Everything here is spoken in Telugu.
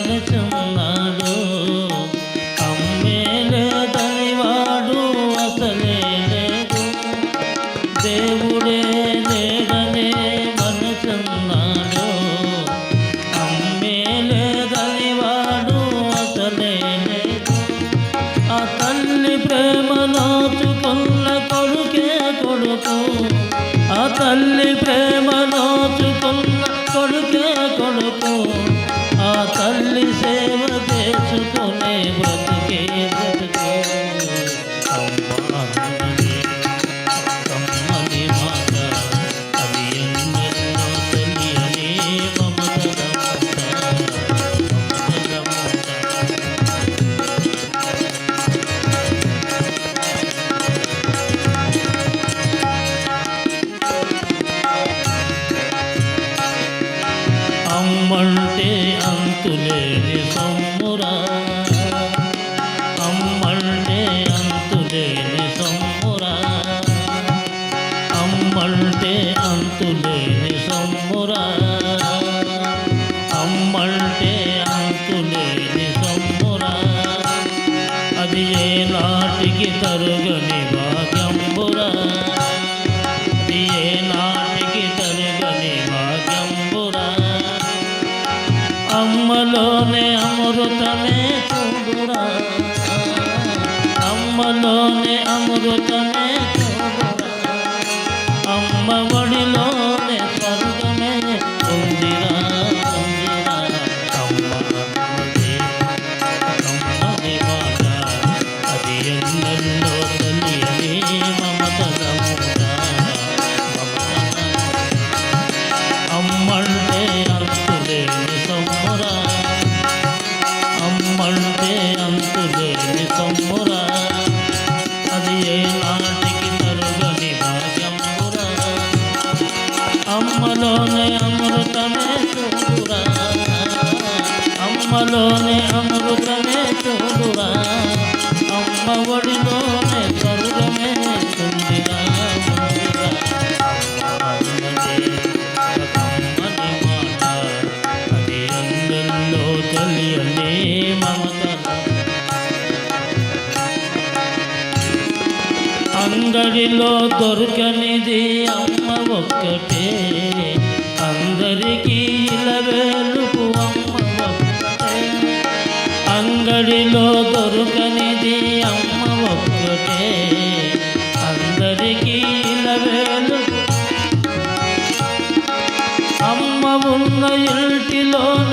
మనసున్నాడు అమ్మే లేదని వాడు అసలే లేదు. దేవుడే లేడనే మనసున్నాడు అమ్మే లేదని వాడు అసలే లేదు. ఆ తల్లి ప్రేమ కొడుకే కొడుకు. ఆ తల్లి ప్రేమ అంతులేని సొమ్మురా. అమ్మంటే అంతులేని సొమ్మురా. అమ్మంటే అంతులేని సొమ్మురా. అమ్మంటే అంతులేని సొమ్మురా. అది ఏ నాటికి తరుగని అమ్మలోనే అమృతమే చూడురా అమ్మలోనే అమృతమే చూడురా అమ్మ చూడురా. అమ్మలోనే అమృతమే చూడురా. అమ్మ ఒడిలోనే స్వర్గమే తెలియని అందరిలో దొరకనిది అమ్మ ఒక్కటే. అందరికీ అందరిలో దొరకనిది అమ్మ ఒక్కటే. అందరికీ ఇలవేలుపు అమ్మ ఉన్న ఇంటిలోన